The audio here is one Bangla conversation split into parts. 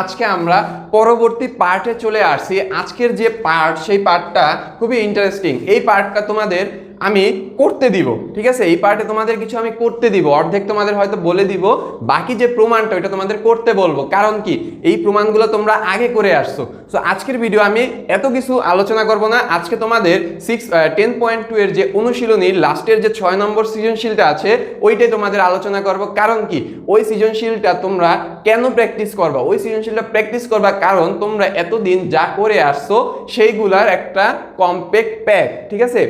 আজকে আমরা পরবর্তী পার্টে চলে আসছি। আজকের যে পার্ট সেই পার্টটা খুবই ইন্টারেস্টিং এই পার্টটা তোমাদের আমি করতে দিব, ঠিক আছে? এই পার্টে তোমাদের কিছু আমি করতে দিব, অর্ধেক তোমাদের হয়তো বলে দিব, বাকি যে প্রমাণটা, ওইটা তোমাদের করতে বলব। কারণ কি? এই প্রমাণগুলো তোমরা আগে করে আসছো। সো আজকের ভিডিও আমি এত কিছু আলোচনা করব না। আজকে তোমাদের সিক্স টেন পয়েন্ট টু এর যে অনুশীলনীর লাস্টের যে ছয় নম্বর সৃজনশীলটা আছে, ওইটাই তোমাদের আলোচনা করব। কারণ কি? ওই সৃজনশীলটা তোমরা কেন প্র্যাকটিস করবা? ওই সৃজনশীলটা প্র্যাকটিস করবা কারণ তোমরা এতদিন যা করে আসছো, সেইগুলার একটা কম্প্যাক্ট প্যাক ঠিক আছে?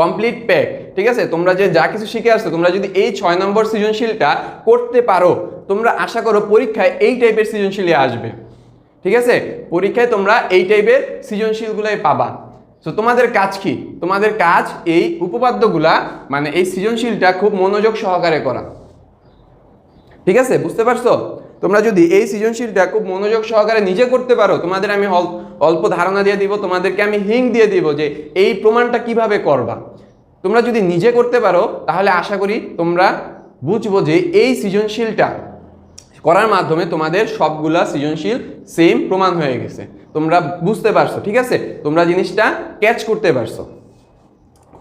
কমপ্লিট প্যাক ঠিক আছে? তোমরা যে যা কিছু শিখে আসছো, তোমরা যদি এই ছয় নম্বর সৃজনশীলটা করতে পারো, তোমরা আশা করো পরীক্ষায় এই টাইপের সৃজনশীলই আসবে। ঠিক আছে? পরীক্ষায় তোমরা এই টাইপের সৃজনশীলগুলোই পাবা। তো তোমাদের কাজ কি? তোমাদের কাজ এই উপপাদ্যগুলা মানে এই সৃজনশীলটা খুব মনোযোগ সহকারে করা। ঠিক আছে? বুঝতে পারছ? তোমরা যদি এই সৃজনশীলটা খুব মনোযোগ সহকারে নিজে করতে পারো, তোমাদের আমি অল- অল্প ধারণা দিয়ে দিব, তোমাদেরকে আমি হিং দিয়ে দিব যে এই প্রমাণটা কীভাবে করবা। তোমরা যদি নিজে করতে পারো, তাহলে আশা করি তোমরা বুঝব যে এই সৃজনশীলটা করার মাধ্যমে তোমাদের সবগুলা সৃজনশীল সেম প্রমাণ হয়ে গেছে। তোমরা বুঝতে পারছ, ঠিক আছে? তোমরা জিনিসটা ক্যাচ করতে পারছ।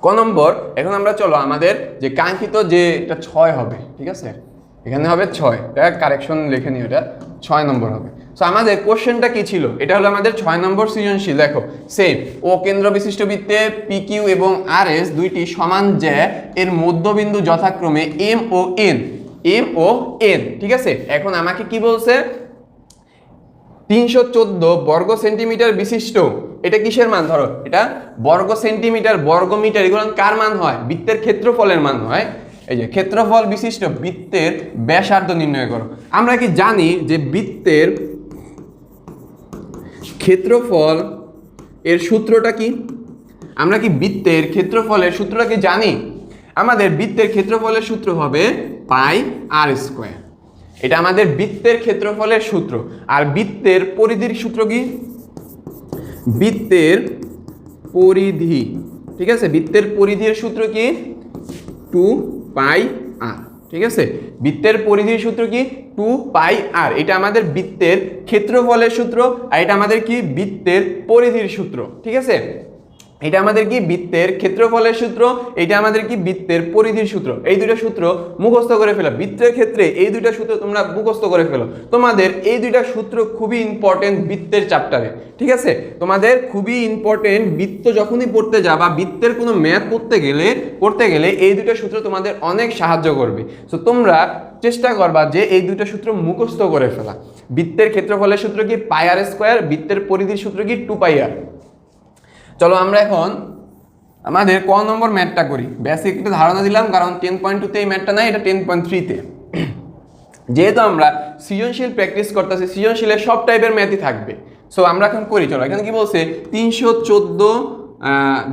ক নম্বর, এখন আমরা চলো আমাদের যে কাঙ্ক্ষিত যে এটা ছয় হবে, ঠিক আছে? এখানে হবে ছয়। এটা কারেকশন লিখে নিও, এটা ছয় নম্বর হবে। সো আমাদের কোশ্চেনটা কি ছিল? এটা হলো আমাদের ছয় নম্বর সৃজনশীল, দেখো। সেম ও কেন্দ্র বিশিষ্ট বৃত্তের পি কিউ এবং আর এস দুইটি সমান যে এর মধ্যবিন্দু যথাক্রমে এম ও এন এম ও এন ঠিক আছে? এখন আমাকে কি বলছে? তিনশো চোদ্দ বর্গ সেন্টিমিটার বিশিষ্ট। এটা কিসের মান? ধরো, এটা বর্গ সেন্টিমিটার বর্গ মিটার এগুলো কার মান হয়? বৃত্তের ক্ষেত্রফলের মান হয়। এই যে ক্ষেত্রফল বিশিষ্ট বৃত্তের ব্যাসার্ধ নির্ণয় করো। আমরা কি জানি যে বৃত্তের ক্ষেত্রফল এর সূত্রটা কি? আমরা কি বৃত্তের ক্ষেত্রফলের সূত্রটা কি জানি? আমাদের বৃত্তের ক্ষেত্রফলের সূত্র হবে পাই আর স্কোয়ার। এটা আমাদের বৃত্তের ক্ষেত্রফলের সূত্র। আর বৃত্তের পরিধির সূত্র কি? বৃত্তের পরিধি। ঠিক আছে? বৃত্তের পরিধির সূত্র কি? টু পাই আর, ঠিক আছে? বৃত্তের পরিধির সূত্র কি? Two pi R. এটা আমাদের বৃত্তের ক্ষেত্রফলের সূত্র আর এটা আমাদের কি? বৃত্তের পরিধির সূত্র, ঠিক আছে? এটা আমাদের কি বৃত্তের ক্ষেত্রফলের সূত্র? এটা আমাদের কি বৃত্তের পরিধির সূত্র? এই দুটো সূত্র মুখস্থ করে ফেলো। বৃত্তের ক্ষেত্রে এই দুটো সূত্র তোমরা মুখস্থ করে ফেলো। তোমাদের এই দুইটা সূত্র খুবই ইম্পর্টেন্ট বৃত্তের চ্যাপ্টারে ঠিক আছে? তোমাদের খুবই ইম্পর্টেন্ট বৃত্ত যখনই পড়তে যা বা বৃত্তের কোনো ম্যাথ করতে গেলে করতে গেলে এই দুটো সূত্র তোমাদের অনেক সাহায্য করবে। সো তোমরা চেষ্টা করবা যে এই দুটো সূত্র মুখস্থ করে ফেলা। বৃত্তের ক্ষেত্রফলের সূত্র কি পাই আর স্কোয়ার বৃত্তের পরিধির সূত্র কি টু পাই আর চলো আমরা এখন আমাদের ক নম্বর ম্যাথটা করি। বেসিক একটু ধারণা দিলাম, কারণ টেন পয়েন্ট টুতে এই ম্যাথটা নাই, এটা টেন পয়েন্ট থ্রিতে যেহেতু আমরা সৃজনশীল প্র্যাকটিস করতেছি সৃজনশীলের সব টাইপের ম্যাথই থাকবে। সো আমরা এখন করি, চলো। এখানে কি বলছে? তিনশো চোদ্দ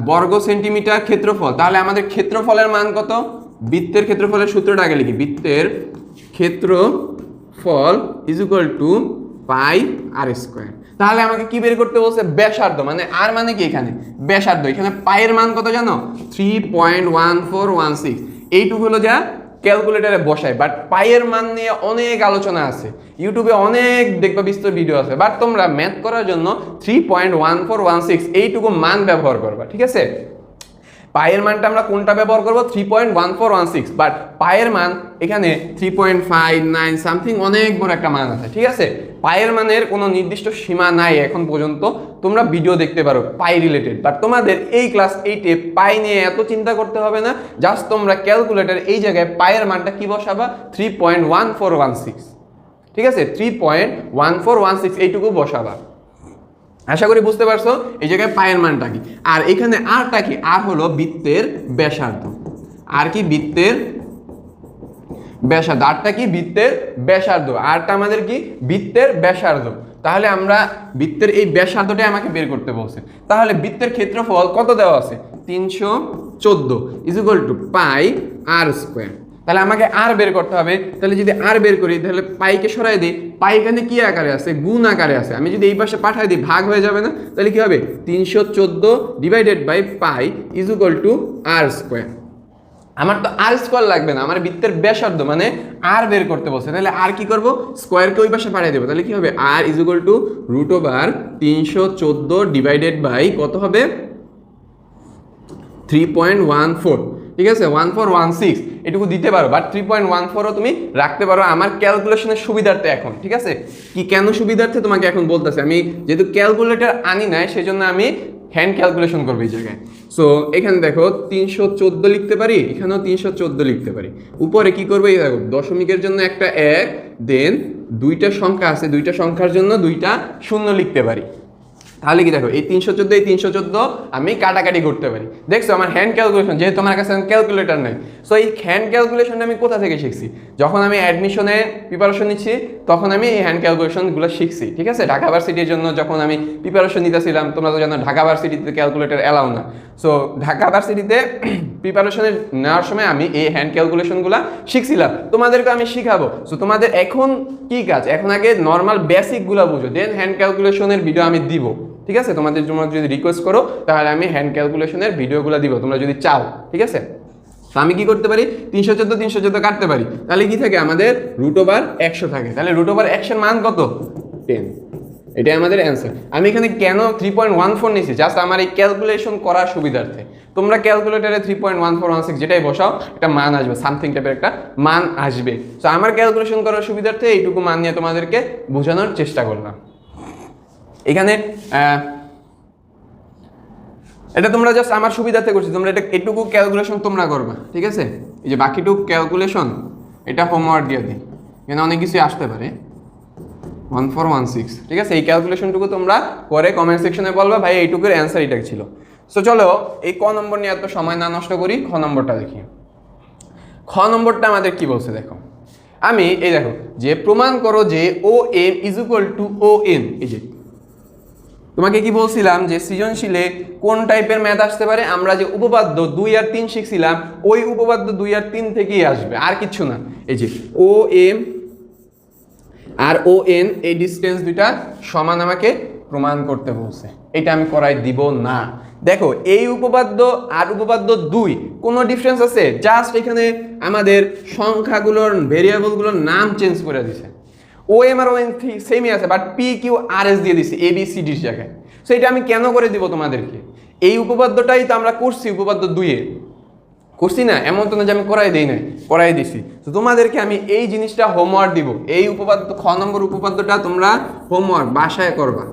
বর্গ সেন্টিমিটার ক্ষেত্রফল। তাহলে আমাদের ক্ষেত্রফলের মান কত? বৃত্তের ক্ষেত্রফলের সূত্রটা আগে লিখি। বৃত্তের ক্ষেত্রফল is equal to pi R square তাহলে আমাকে কি বের করতে বলছে? ব্যাসার্ধ। মানে আর মানে কি এখানে? ব্যাসার্ধ। এখানে পায়ের মান কত জানো? Three point one four one six এইটুকু হলো যা ক্যালকুলেটারে বসায়। বাট পায়ের মান নিয়ে অনেক আলোচনা আছে। ইউটিউবে অনেক দেখবা বিস্তর ভিডিও আছে। বাট তোমরা ম্যাথ করার জন্য three point one four one six এইটুকু মান ব্যবহার করবা। ঠিক আছে? পায়ের মানটা আমরা কোনটা ব্যবহার করব? Three point one four one six but পায়ের মান এখানে three point five nine something অনেক বড় একটা মান আছে, ঠিক আছে? পায়ের মানের কোনো নির্দিষ্ট সীমা নাই এখন পর্যন্ত। তোমরা ভিডিও দেখতে পারো, পাই রিলেটেড বাট তোমাদের এই ক্লাস এইটে পাই নিয়ে এত চিন্তা করতে হবে না। জাস্ট তোমরা ক্যালকুলেটার এই জায়গায় পায়ের মানটা কি বসাবা? Three point one four one six ঠিক আছে? Three point one four one six এইটুকু বসাবা। আশা করি বুঝতে পারছ? এই জায়গায় পায়ের মানটা কি? আর এখানে আরটা কি? আর হলো বৃত্তের ব্যাসার্ধ। আর কি? বৃত্তের ব্যাসার্ধ। আরটা কি? বৃত্তের ব্যাসার্ধ। আরটা আমাদের কি? বৃত্তের ব্যাসার্ধ। তাহলে আমরা বৃত্তের এই ব্যাসার্ধটাই আমাকে বের করতে বলছে। তাহলে বৃত্তের ক্ষেত্রফল কত দেওয়া আছে? তিনশো চোদ্দ। Is equal to pi R square. তাহলে আমাকে আর বের করতে হবে। তাহলে যদি আর বের করি, তাহলে পাইকে সরাই দিই। পাই এখানে কি আকারে আছে? গুণ আকারে আছে। আমি যদি এই পাশে পাঠাই দিই, ভাগ হয়ে যাবে না? তাহলে কি হবে? তিনশো চোদ্দ divided by pi is equal to R square আমার তো আর স্কোয়ার লাগবে না। আমার বৃত্তের ব্যাসার্ধ মানে আর বের করতে বলছে তাহলে আর কি করব? স্কোয়ারকে ওই পাশে পাঠিয়ে দেবো। তাহলে কি হবে? R is equal to root over তিনশো চোদ্দ ডিভাইডেড বাই কত হবে? থ্রি পয়েন্ট ওয়ান ফোর ঠিক আছে? ওয়ান ফোর ওয়ান সিক্স এটুকু দিতে পারো। বাট থ্রি পয়েন্ট ওয়ান ফোরও তুমি রাখতে পারো। আমার ক্যালকুলেশনের সুবিধার্থে এখন, ঠিক আছে? কি কেন সুবিধার্থে তোমাকে এখন বলতেছে? আমি যেহেতু ক্যালকুলেটর আনি নাই, সেজন্য আমি হ্যান্ড ক্যালকুলেশন করব এই জায়গায়। সো এখানে দেখো, তিনশো চোদ্দ লিখতে পারি, এখানেও তিনশো চোদ্দ লিখতে পারি। উপরে কি করব? এই দেখো, দশমিকের জন্য একটা এক দেন দুইটা সংখ্যা আছে, দুইটা সংখ্যার জন্য দুইটা শূন্য লিখতে পারি। তাহলে কি দেখো, এই তিনশো চোদ্দ, এই তিনশো চোদ্দ আমি কাটাকাটি করতে পারি। দেখছ, আমার হ্যান্ড ক্যালকুলেশন যেহেতু আমার কাছে ক্যালকুলেটার নেই। সো এই হ্যান্ড ক্যালকুলেশনটা আমি কোথা থেকে শিখছি? যখন আমি অ্যাডমিশনে প্রিপারেশন নিচ্ছি, তখন আমি এই হ্যান্ড ক্যালকুলেশনগুলো শিখছি, ঠিক আছে? ঢাকা ভার্সিটির জন্য যখন আমি প্রিপারেশন নিতেছিলাম, তোমরা তো জানো, ঢাকা ভার্সিটিতে ক্যালকুলেটার অ্যালাউ না। সো ঢাকা ভার্সিটিতে প্রিপারেশনের নেওয়ার সময় আমি এই হ্যান্ড ক্যালকুলেশনগুলো শিখছিলাম। তোমাদেরকে আমি শিখাবো। সো তোমাদের এখন কি কাজ? এখন আগে নর্মাল বেসিকগুলো বুঝো। দেন হ্যান্ড ক্যালকুলেশনের ভিডিও আমি দিব। ঠিক আছে? তোমাদের জন্য যদি রিকোয়েস্ট করো, তাহলে আমি হ্যান্ড ক্যালকুলেশনের ভিডিওগুলো দিব। তোমরা যদি চাও। ঠিক আছে? তো আমি কি করতে পারি? তিনশো চোদ্দ তিনশো চোদ্দ কাটতে পারি। তাহলে কি থাকে? আমাদের রুট ওভার একশো থাকে। তাহলে রুট ওভার একশোর মান কত? টেন এটাই আমাদের অ্যান্সার আমি এখানে কেন থ্রি পয়েন্ট ওয়ান ফোর নিয়েছি? জাস্ট আমার এই ক্যালকুলেশন করার সুবিধার্থে। তোমরা ক্যালকুলেটারে three point one four one six যেটাই বসাও, একটা মান আসবে সামথিং টাইপের একটা মান আসবে। তো আমার ক্যালকুলেশন করার সুবিধার্থে এইটুকু মান নিয়ে তোমাদেরকে বোঝানোর চেষ্টা করলাম। এখানে এটা তোমরা জাস্ট আমার সুবিধাতে করছি। তোমরা এটা, এটুকু ক্যালকুলেশন তোমরা করবা, ঠিক আছে? এই যে বাকিটুকু ক্যালকুলেশন এটা হোমওয়ার্ক দিয়ে দিই। এখানে অনেক কিছুই আসতে পারে। ওয়ান ফোর ওয়ান সিক্স ঠিক আছে? এই ক্যালকুলেশনটুকু তোমরা করে কমেন্ট সেকশনে বলবা। ভাই, এইটুকুর অ্যান্সার এটা ছিল। সো চলো, এই ক নম্বর নিয়ে এত সময় না নষ্ট করি, খ নম্বরটা দেখি। খ নম্বরটা আমাদের কি বলছে, দেখো। আমি, এই দেখো, যে প্রমাণ করো যে O M is equal to O N এই যে। তোমাকে কি বলছিলাম যে সৃজনশীলে কোন টাইপের ম্যাথ আসতে পারে? আমরা যে উপপাদ্য দুই আর তিন শিখছিলাম, ওই উপপাদ্য দুই আর তিন থেকেই আসবে, আর কিছু না। এই যে ও এম আর ও এন, এই ডিস্টেন্স দুইটা সমান আমাকে প্রমাণ করতে বলছে। এটা আমি করাই দিব না। দেখো, এই উপপাদ্য আর উপপাদ্য দুই, কোনো ডিফারেন্স আছে? জাস্ট এখানে আমাদের সংখ্যাগুলোর ভেরিয়েবলগুলোর নাম চেঞ্জ করে দিছে। ও এম আর ও এন সেমই আছে but P Q R S দিয়ে দিছে এ বি সি ডির জায়গায় সো এটা আমি কেন করে দিব তোমাদেরকে? এই উপপাদ্যটাই তো আমরা করছি উপপাদ্য দুইয়ে। করছি না, এমন তো না যে আমি করাই দিই নাই, করাই দিছি। তো তোমাদেরকে আমি এই জিনিসটা হোমওয়ার্ক দিব। এই উপপাদ্য, খ নম্বর উপপাদ্যটা তোমরা হোমওয়ার্ক বাসায় করবা।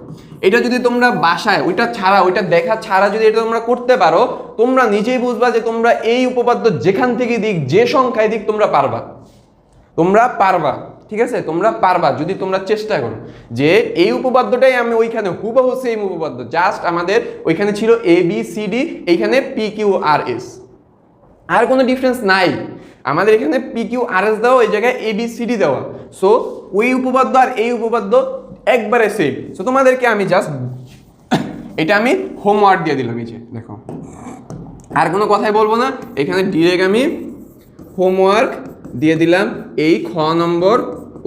এটা যদি তোমরা বাসায়, ওইটা ছাড়া, ওইটা দেখা ছাড়া যদি এটা তোমরা করতে পারো, তোমরা নিজেই বুঝবা যে তোমরা এই উপপাদ্য যেখান থেকে দিক, যে সংখ্যায় দিক তোমরা পারবা। তোমরা পারবা, ঠিক আছে? তোমরা পারবা, যদি তোমরা চেষ্টা করো। যে এই উপপাদ্যটাই আমি ওইখানে হুবহু সেম উপপাদ্য জাস্ট আমাদের ওইখানে ছিল এ বি সি ডি এইখানে পি কিউ আর এস আর কোনো ডিফারেন্স নাই। আমাদের এখানে পি কিউ আর এস দেওয়া ওই জায়গায় এ বি সি ডি দেওয়া। সো ওই উপপাদ্য আর এই উপপাদ্য একবারে সেম সো তোমাদেরকে আমি জাস্ট এটা আমি হোমওয়ার্ক দিয়ে দিলাম, এই যে, দেখো। আর কোনো কথাই বলব না। এখানে ডিরেক্ট আমি হোমওয়ার্ক দিয়ে দিলাম। এই খ নম্বর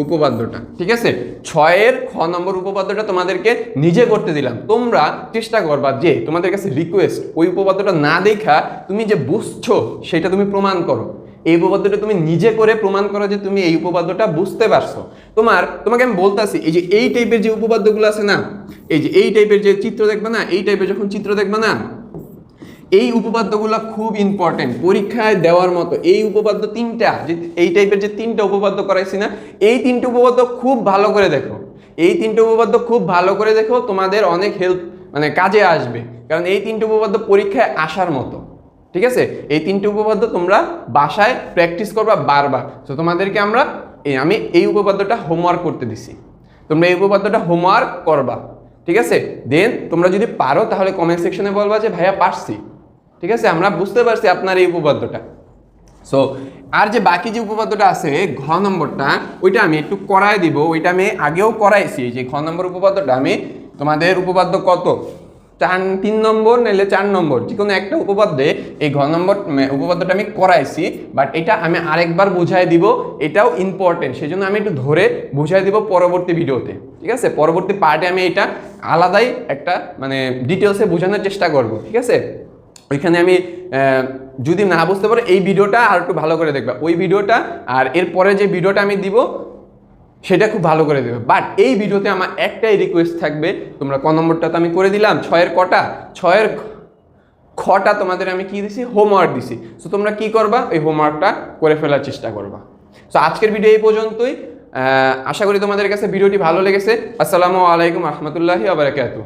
উপপাদ্যটা, ঠিক আছে? ছয়ের খ নম্বর উপপাদ্যটা তোমাদেরকে নিজে করতে দিলাম। তোমরা চেষ্টা করবা যে তোমাদের কাছে রিকোয়েস্ট ওই উপপাদ্যটা না দেখা তুমি যে বুঝছ সেটা তুমি প্রমাণ করো। এই উপপাদ্যটা তুমি নিজে করে প্রমাণ করো যে তুমি এই উপপাদ্যটা বুঝতে পারছ। তোমার, তোমাকে আমি বলতেছি, এই যে এই টাইপের যে উপপাদ্যগুলো আছে না, এই যে এই টাইপের যে চিত্র দেখবে না, এই টাইপের যখন চিত্র দেখবে না এই উপপাদ্যগুলো খুব ইম্পর্টেন্ট পরীক্ষায় দেওয়ার মতো এই উপপাদ্য তিনটা, যে এই টাইপের যে তিনটা উপপাদ্য করাইছি না, এই তিনটে উপপাদ্য খুব ভালো করে দেখো। এই তিনটে উপপাদ্য খুব ভালো করে দেখো, তোমাদের অনেক হেল্প মানে কাজে আসবে। কারণ এই তিনটে উপপাদ্য পরীক্ষায় আসার মতো। ঠিক আছে? এই তিনটে উপপাদ্য তোমরা বাসায় প্র্যাকটিস করবা বারবার। তো তোমাদেরকে আমরা আমি এই উপপাদ্যটা হোমওয়ার্ক করতে দিছি। তোমরা এই উপপাদ্যটা হোমওয়ার্ক করবা। ঠিক আছে? দেন তোমরা যদি পারো, তাহলে কমেন্ট সেকশনে বলবা যে, ভাইয়া, পারছি। ঠিক আছে? আমরা বুঝতে পারছি আপনার এই উপপাদ্যটা। সো আর যে বাকি যে উপপাদ্যটা আছে, ঘ নম্বরটা, ওইটা আমি একটু করাই দিব। ওইটা আমি আগেও করাইছি। যে ঘ নম্বর উপপাদ্যটা, আমি তোমাদের উপপাদ্য কত? চার, তিন নম্বর নাইলে চার নম্বর। যে কোনো একটা উপপাদ্যে এই ঘ নম্বর উপপাদ্যটা আমি করাইছি বাট এটা আমি আরেকবার বুঝাই দিব। এটাও ইম্পর্টেন্ট সেই জন্য আমি একটু ধরে বুঝাই দিব পরবর্তী ভিডিওতে। ঠিক আছে? পরবর্তী পার্টে আমি এটা আলাদাই একটা মানে ডিটেলসে বোঝানোর চেষ্টা করব। ঠিক আছে? ওইখানে আমি যদি না বুঝতে পারো, এই ভিডিওটা আর একটু ভালো করে দেখবে। ওই ভিডিওটা আর এরপরে যে ভিডিওটা আমি দিব, সেটা খুব ভালো করে দেবে। বাট এই ভিডিওতে আমার একটাই রিকোয়েস্ট থাকবে, তোমরা ক নম্বরটা তো আমি করে দিলাম, ছয়ের কটা? ছয়ের খটা তোমাদের আমি কি দিছি? হোমওয়ার্ক দিছি। সো তোমরা কি করবা? এই হোমওয়ার্কটা করে ফেলার চেষ্টা করবা। সো আজকের ভিডিও এই পর্যন্তই। আশা করি তোমাদের কাছে ভিডিওটি ভালো লেগেছে। আসসালামু আলাইকুম রহমতুল্লাহি আবরাকাতুহ